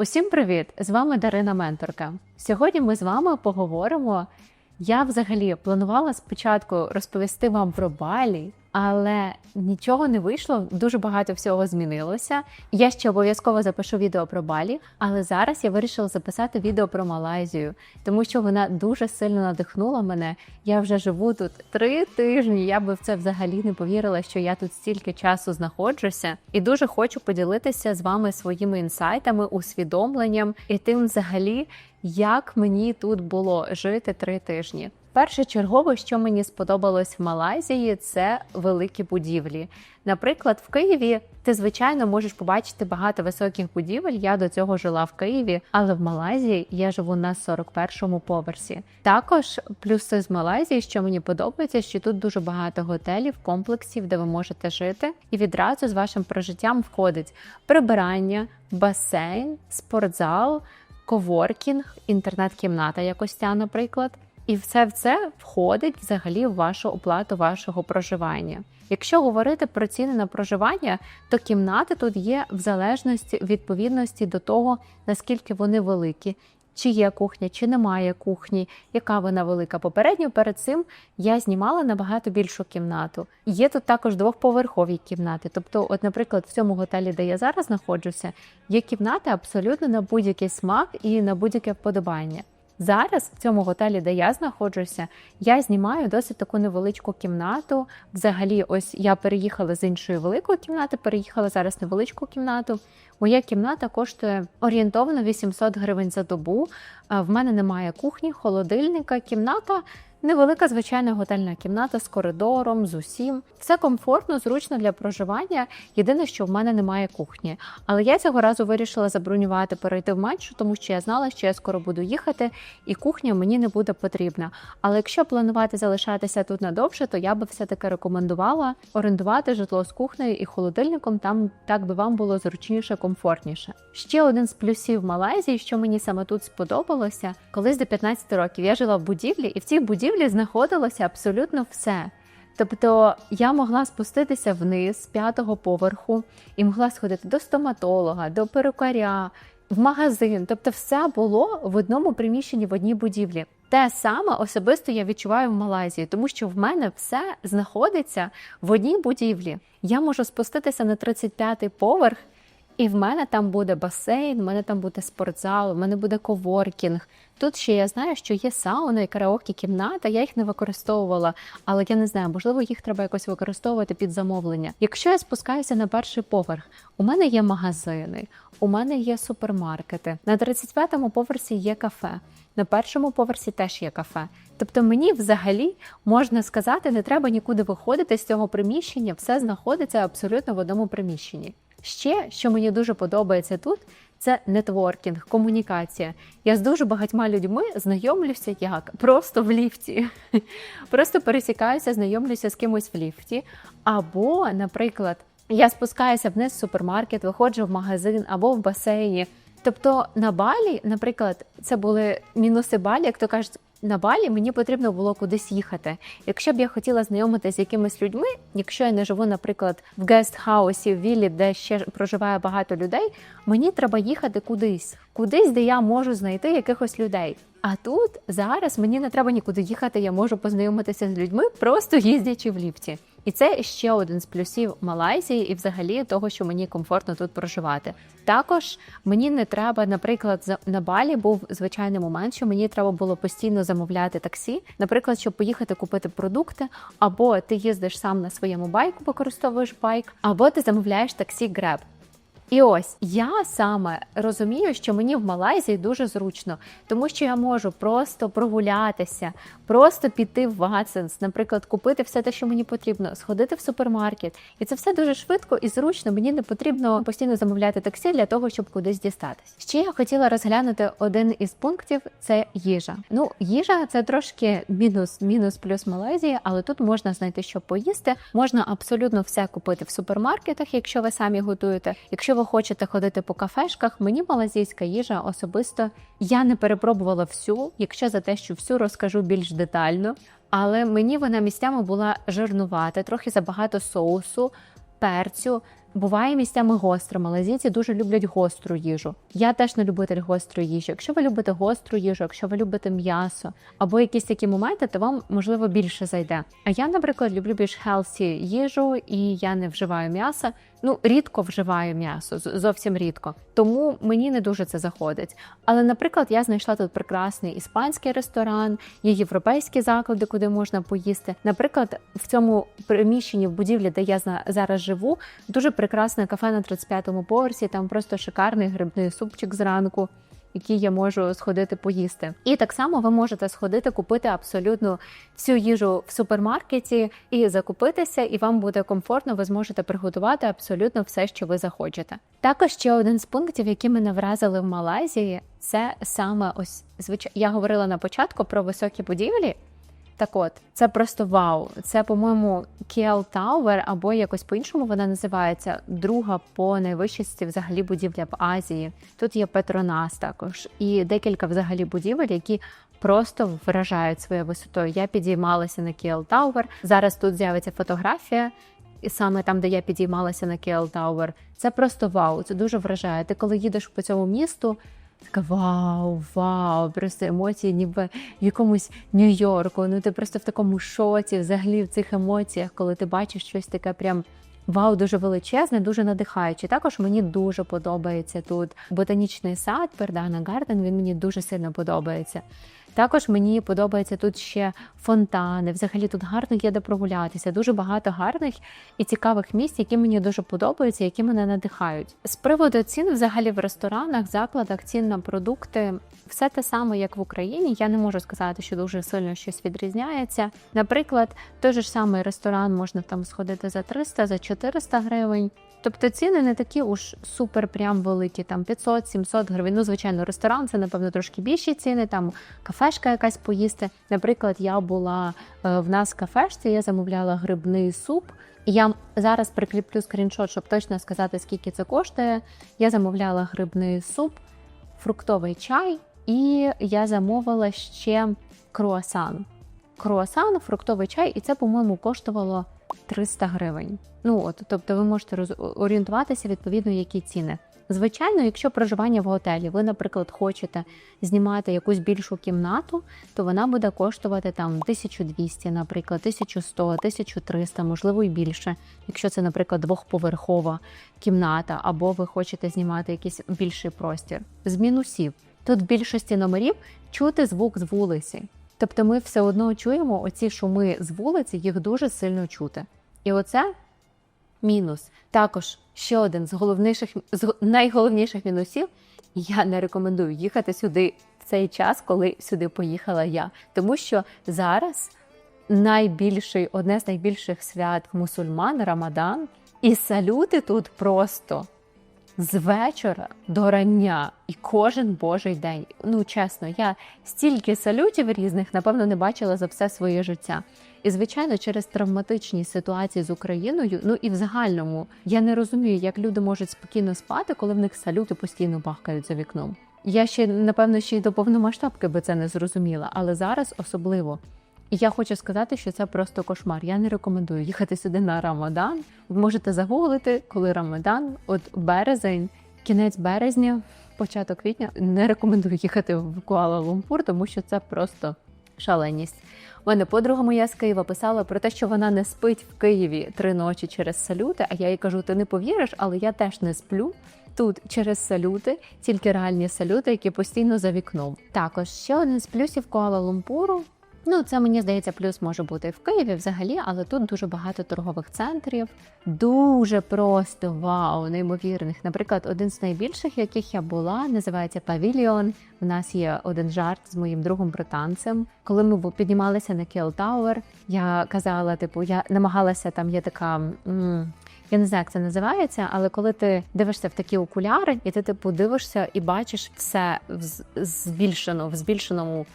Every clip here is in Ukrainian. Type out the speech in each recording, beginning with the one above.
Усім привіт! З вами Дарина Менторка. Сьогодні ми з вами поговоримо. Я взагалі планувала спочатку розповісти вам про Балі, але нічого не вийшло. Дуже багато всього змінилося. Я ще обов'язково запишу відео про Балі, але зараз я вирішила записати відео про Малайзію, тому що вона дуже сильно надихнула мене. Я вже живу тут три тижні. Я би в це взагалі не повірила, що я тут стільки часу знаходжуся, і дуже хочу поділитися з вами своїми інсайтами, усвідомленням і тим, взагалі, як мені тут було жити три тижні. Перше чергове, що мені сподобалось в Малайзії, це великі будівлі. Наприклад, в Києві ти звичайно можеш побачити багато високих будівель. Я до цього жила в Києві, але в Малайзії я живу на 41-му поверсі. Також плюси з Малайзії, що мені подобається, що тут дуже багато готелів, комплексів, де ви можете жити, і відразу з вашим прожиттям входить прибирання, басейн, спортзал. Коворкінг, інтернет-кімната якось ця, наприклад, і все в це входить взагалі в вашу оплату вашого проживання. Якщо говорити про ціни на проживання, то кімнати тут є в залежності відповідності до того, наскільки вони великі. Чи є кухня, чи немає кухні, яка вона велика. Попередньо перед цим я знімала набагато більшу кімнату. Є тут також двохповерхові кімнати. Тобто, от, наприклад, в цьому готелі, де я зараз знаходжуся, є кімнати абсолютно на будь-який смак і на будь-яке вподобання. Зараз в цьому готелі, де я знаходжуся, я знімаю досить таку невеличку кімнату. Взагалі, ось я переїхала з іншої великої кімнати, переїхала зараз невеличку кімнату. Моя кімната коштує орієнтовно 800 гривень за добу. В мене немає кухні, холодильника, кімната. Невелика звичайна готельна кімната з коридором, з усім. Все комфортно, зручно для проживання. Єдине, що в мене немає кухні. Але я цього разу вирішила забронювати, перейти в меншу, тому що я знала, що я скоро буду їхати, і кухня мені не буде потрібна. Але якщо планувати залишатися тут надовше, то я би все-таки рекомендувала орендувати житло з кухнею і холодильником. Там так би вам було зручніше, комфортніше. Ще один з плюсів Малайзії, що мені саме тут сподобалося, колись до 15 років я жила в будівлі, і в цій будівлі будівлі знаходилося абсолютно все. Тобто я могла спуститися вниз з п'ятого поверху і могла сходити до стоматолога, до перукаря, в магазин. Тобто, все було в одному приміщенні в одній будівлі. Те саме особисто я відчуваю в Малайзії, тому що в мене все знаходиться в одній будівлі. Я можу спуститися на 35-й поверх. І в мене там буде басейн, в мене там буде спортзал, в мене буде коворкінг. Тут ще я знаю, що є сауна і караоке кімната. Я їх не використовувала, але я не знаю, можливо, їх треба якось використовувати під замовлення. Якщо я спускаюся на перший поверх, у мене є магазини, у мене є супермаркети. На 35-му поверсі є кафе. На першому поверсі теж є кафе. Тобто мені взагалі можна сказати, не треба нікуди виходити з цього приміщення, все знаходиться абсолютно в одному приміщенні. Ще, що мені дуже подобається тут, це нетворкінг, комунікація. Я з дуже багатьма людьми знайомлюся як просто в ліфті. Просто пересікаюся, знайомлюся з кимось в ліфті. Або, наприклад, я спускаюся вниз в супермаркет, виходжу в магазин або в басейні. Тобто на балі, наприклад, це були мінуси балі, як то кажуть, на балі мені потрібно було кудись їхати. Якщо б я хотіла знайомитися з якимись людьми, якщо я не живу, наприклад, в гестхаусі, в віллі, де ще проживає багато людей, мені треба їхати кудись, кудись, де я можу знайти якихось людей. А тут зараз мені не треба нікуди їхати, я можу познайомитися з людьми, просто їздячи в ліфті. І це ще один з плюсів Малайзії і, взагалі, того, що мені комфортно тут проживати. Також мені не треба, наприклад, на балі був звичайний момент, що мені треба було постійно замовляти таксі, наприклад, щоб поїхати купити продукти, або ти їздиш сам на своєму байку, використовуєш байк, або ти замовляєш таксі Grab. І ось я саме розумію, що мені в Малайзії дуже зручно, тому що я можу просто прогулятися, просто піти в Ватсенс, наприклад, купити все те, що мені потрібно, сходити в супермаркет. І це все дуже швидко і зручно. Мені не потрібно постійно замовляти таксі для того, щоб кудись дістатись. Ще я хотіла розглянути один із пунктів це їжа. Ну, їжа це трошки мінус, мінус плюс Малайзії, але тут можна знайти, що поїсти. Можна абсолютно все купити в супермаркетах, якщо ви самі готуєте. Якщо ви хочете ходити по кафешках, мені малазійська їжа особисто я не перепробувала всю, якщо за те, що всю розкажу більш детально. Але мені вона місцями була жирнувата, трохи забагато соусу, перцю. Буває місцями гостро. Малазійці дуже люблять гостру їжу. Я теж не любитель гострої їжі. Якщо ви любите гостру їжу, якщо ви любите м'ясо або якісь такі моменти, то вам можливо більше зайде. А я, наприклад, люблю більш хелсі їжу, і я не вживаю м'яса. Ну, рідко вживаю м'ясо, зовсім рідко. Тому мені не дуже це заходить. Але, наприклад, я знайшла тут прекрасний іспанський ресторан, є європейські заклади, куди можна поїсти. Наприклад, в цьому приміщенні в будівлі, де я зараз живу, дуже прекрасне кафе на 35-му поверсі. Там просто шикарний грибний супчик зранку. Який я можу сходити поїсти, і так само ви можете сходити купити абсолютно всю їжу в супермаркеті і закупитися, і вам буде комфортно. Ви зможете приготувати абсолютно все, що ви захочете. Також ще один з пунктів, які мене вразили в Малайзії, це саме ось звичай. Я говорила на початку про високі будівлі. Так от, це просто вау. Це, по-моєму, KL Tower, або якось по-іншому вона називається. Друга по найвищості взагалі будівля в Азії. Тут є Петронас також, і декілька взагалі будівель, які просто вражають своєю висотою. Я підіймалася на KL Tower. Зараз тут з'явиться фотографія. І саме там, де я підіймалася на KL Tower, це просто вау. Це дуже вражає. Ти коли їдеш по цьому місту, така вау, вау, просто емоції, ніби в якомусь Нью-Йорку. Ну ти просто в такому шоці, взагалі в цих емоціях, коли ти бачиш щось таке прям. Вау, дуже величезне, дуже надихаюче. Також мені дуже подобається тут ботанічний сад Пердана Гарден. Він мені дуже сильно подобається. Також мені подобається тут ще фонтани. Взагалі тут гарно є де прогулятися. Дуже багато гарних і цікавих місць, які мені дуже подобаються, які мене надихають. З приводу цін, взагалі, в ресторанах, закладах, цін на продукти, все те саме, як в Україні. Я не можу сказати, що дуже сильно щось відрізняється. Наприклад, той же ж самий ресторан можна там сходити за 300, за 400 гривень. Тобто ціни не такі уж супер прям великі, там 500-700 гривень. Ну, звичайно, ресторан це напевно трошки більші ціни, там кафешка якась поїсти. Наприклад, я була е, в нас в кафешці, я замовляла грибний суп. І я зараз прикріплю скріншот, щоб точно сказати, скільки це коштує. Я замовляла грибний суп, фруктовий чай, і я замовила ще круасан. Круасан, фруктовий чай, і це, по-моєму, коштувало 300 гривень. Ну от, тобто, ви можете роз- орієнтуватися відповідно, які ціни. Звичайно, якщо проживання в готелі, ви, наприклад, хочете знімати якусь більшу кімнату, то вона буде коштувати там 1200, наприклад, 1100, 1300, можливо, і більше. Якщо це, наприклад, двохповерхова кімната, або ви хочете знімати якийсь більший простір. З мінусів тут в більшості номерів чути звук з вулиці. Тобто ми все одно чуємо оці шуми з вулиці, їх дуже сильно чути. І оце мінус. Також ще один з головніших з найголовніших мінусів. Я не рекомендую їхати сюди в цей час, коли сюди поїхала я. Тому що зараз найбільший, одне з найбільших свят мусульман Рамадан, і салюти тут просто з вечора до рання і кожен божий день. Ну чесно, я стільки салютів різних, напевно, не бачила за все своє життя. І звичайно, через травматичні ситуації з Україною, ну і в загальному, я не розумію, як люди можуть спокійно спати, коли в них салюти постійно бахкають за вікном. Я ще напевно ще й до повномасштабки би це не зрозуміла, але зараз особливо. І я хочу сказати, що це просто кошмар. Я не рекомендую їхати сюди на Рамадан. Ви можете загуглити, коли Рамадан, от березень, кінець березня, початок квітня. Не рекомендую їхати в Куала-Лумпур, тому що це просто шаленість. У мене подруга моя з Києва писала про те, що вона не спить в Києві три ночі через салюти. А я їй кажу: ти не повіриш, але я теж не сплю. Тут через салюти, тільки реальні салюти, які постійно за вікном. Також ще один з плюсів Куала-Лумпуру. Ну, це мені здається, плюс може бути в Києві взагалі, але тут дуже багато торгових центрів, дуже просто вау, неймовірних. Наприклад, один з найбільших, яких я була, називається Павільйон. У нас є один жарт з моїм другом британцем. Коли ми піднімалися на Кіл Тауер, я казала, типу, я намагалася там є така. м, я не знаю, як це називається, але коли ти дивишся в такі окуляри, і ти типу дивишся і бачиш все в збільшено в збільшеному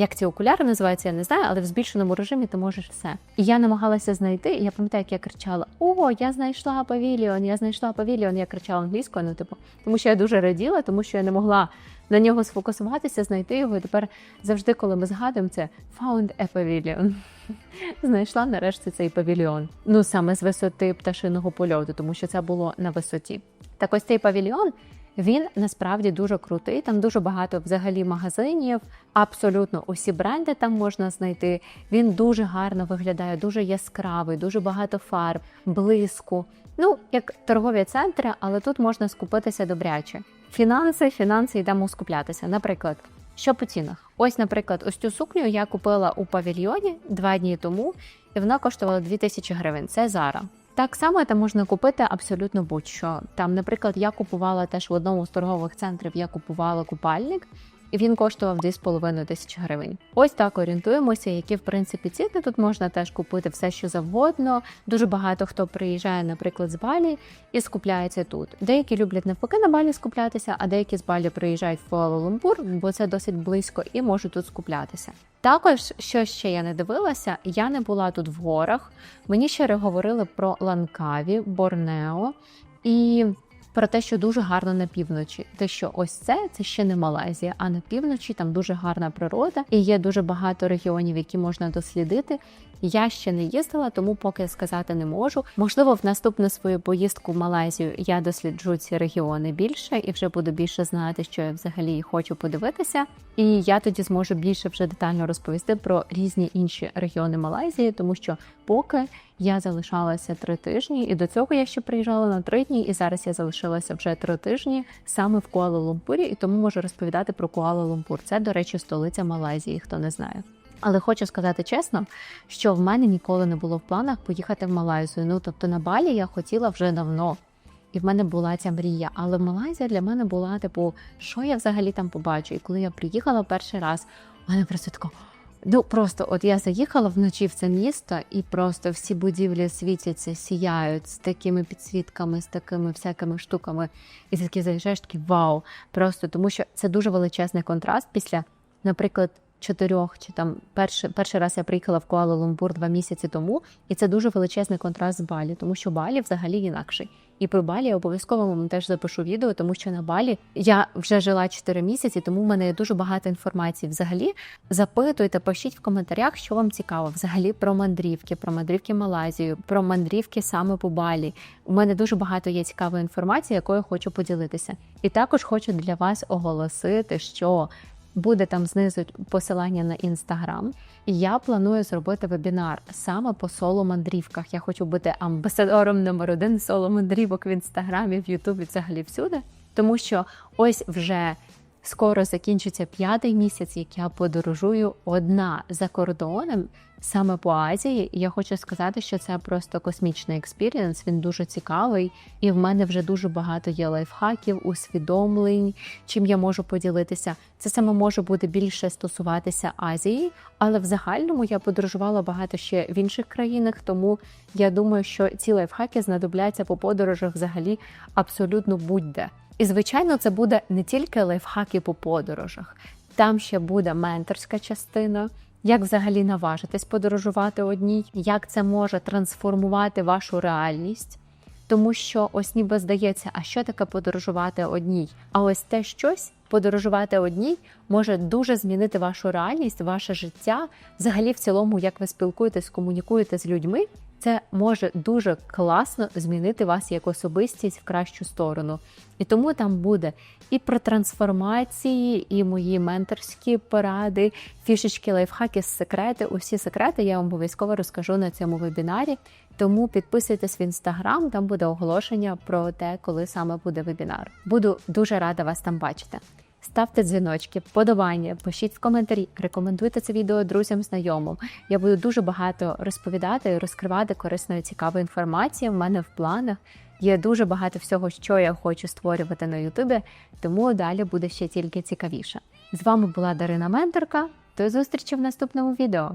Як ці окуляри називаються, я не знаю, але в збільшеному режимі ти можеш все. І я намагалася знайти. І я пам'ятаю, як я кричала: О, я знайшла павільйон, я знайшла павільйон. Я кричала англійською, ну типу, тому що я дуже раділа, тому що я не могла на нього сфокусуватися, знайти його. І тепер завжди, коли ми згадуємо, це found a pavilion. Знайшла нарешті цей павільйон. Ну саме з висоти пташиного польоту, тому що це було на висоті. Так ось цей павільйон. Він насправді дуже крутий. Там дуже багато взагалі магазинів. Абсолютно усі бренди там можна знайти. Він дуже гарно виглядає, дуже яскравий, дуже багато фарб, блиску. Ну, як торгові центри, але тут можна скупитися добряче. Фінанси, фінанси йдемо скуплятися. Наприклад, що по цінах? Ось, наприклад, ось цю сукню я купила у павільйоні два дні тому, і вона коштувала 2000 гривень. Це Зара. Так само там можна купити абсолютно будь-що. Там, наприклад, я купувала теж в одному з торгових центрів, я купувала купальник, і він коштував 2,5 тисячі гривень. Ось так орієнтуємося, які в принципі ціни тут можна теж купити все, що завгодно. Дуже багато хто приїжджає, наприклад, з Балі і скупляється тут. Деякі люблять навпаки на Балі скуплятися, а деякі з Балі приїжджають в Куала-Лумпур, бо це досить близько, і можуть тут скуплятися. Також, що ще я не дивилася, я не була тут в горах. Мені ще говорили про Ланкаві, Борнео і про те, що дуже гарно на півночі. Те, що ось це це ще не Малайзія, а на півночі там дуже гарна природа і є дуже багато регіонів, які можна дослідити. Я ще не їздила, тому поки сказати не можу. Можливо, в наступну свою поїздку в Малайзію я досліджу ці регіони більше і вже буду більше знати, що я взагалі хочу подивитися. І я тоді зможу більше вже детально розповісти про різні інші регіони Малайзії, тому що поки я залишалася три тижні, і до цього я ще приїжджала на три дні, і зараз я залишилася вже три тижні саме в Куала-Лумпурі, і тому можу розповідати про Куала-Лумпур. Це, до речі, столиця Малайзії, хто не знає. Але хочу сказати чесно, що в мене ніколи не було в планах поїхати в Малайзію. Ну тобто на Балі я хотіла вже давно, і в мене була ця мрія. Але Малайзія для мене була типу, що я взагалі там побачу? І коли я приїхала перший раз, у мене просто тако. Ну просто от я заїхала вночі в це місто, і просто всі будівлі світяться, сіяють з такими підсвітками, з такими всякими штуками. І ти такі заїжджаєш такий вау! Просто тому що це дуже величезний контраст після, наприклад чотирьох чи там перший перший раз я приїхала в Куала Лумпур два місяці тому, і це дуже величезний контраст з Балі, тому що Балі взагалі інакший. І про Балі я обов'язково вам теж запишу відео, тому що на Балі я вже жила 4 місяці, тому в мене є дуже багато інформації. Взагалі запитуйте, пишіть в коментарях, що вам цікаво. Взагалі про мандрівки, про мандрівки Малайзію, про мандрівки саме по Балі. У мене дуже багато є цікавої інформації, якою хочу поділитися. І також хочу для вас оголосити, що Буде там знизу посилання на інстаграм. І я планую зробити вебінар саме по соло-мандрівках. Я хочу бути амбасадором номер один соло-мандрівок в інстаграмі, в Ютубі, взагалі всюди. Тому що ось вже скоро закінчиться п'ятий місяць, як я подорожую одна за кордоном саме по Азії. І я хочу сказати, що це просто космічний експірієнс. Він дуже цікавий, і в мене вже дуже багато є лайфхаків, усвідомлень, чим я можу поділитися. Це саме може бути більше стосуватися Азії, але в загальному я подорожувала багато ще в інших країнах, тому я думаю, що ці лайфхаки знадобляться по подорожах взагалі абсолютно будь-де. І звичайно, це буде не тільки лайфхаки по подорожах, там ще буде менторська частина. Як взагалі наважитись подорожувати одній, як це може трансформувати вашу реальність? Тому що ось ніби здається, а що таке подорожувати одній? А ось те щось подорожувати одній може дуже змінити вашу реальність, ваше життя, взагалі, в цілому, як ви спілкуєтесь, комунікуєте з людьми. Це може дуже класно змінити вас як особистість в кращу сторону. І тому там буде і про трансформації, і мої менторські поради, фішечки, лайфхаки, секрети. Усі секрети я вам обов'язково розкажу на цьому вебінарі. Тому підписуйтесь в інстаграм, там буде оголошення про те, коли саме буде вебінар. Буду дуже рада вас там бачити. Ставте дзвіночки, вподобання, пишіть в коментарі, рекомендуйте це відео друзям, знайомим. Я буду дуже багато розповідати розкривати корисної цікавої інформації. В мене в планах є дуже багато всього, що я хочу створювати на Ютубі, тому далі буде ще тільки цікавіше. З вами була Дарина Менторка. До зустрічі в наступному відео.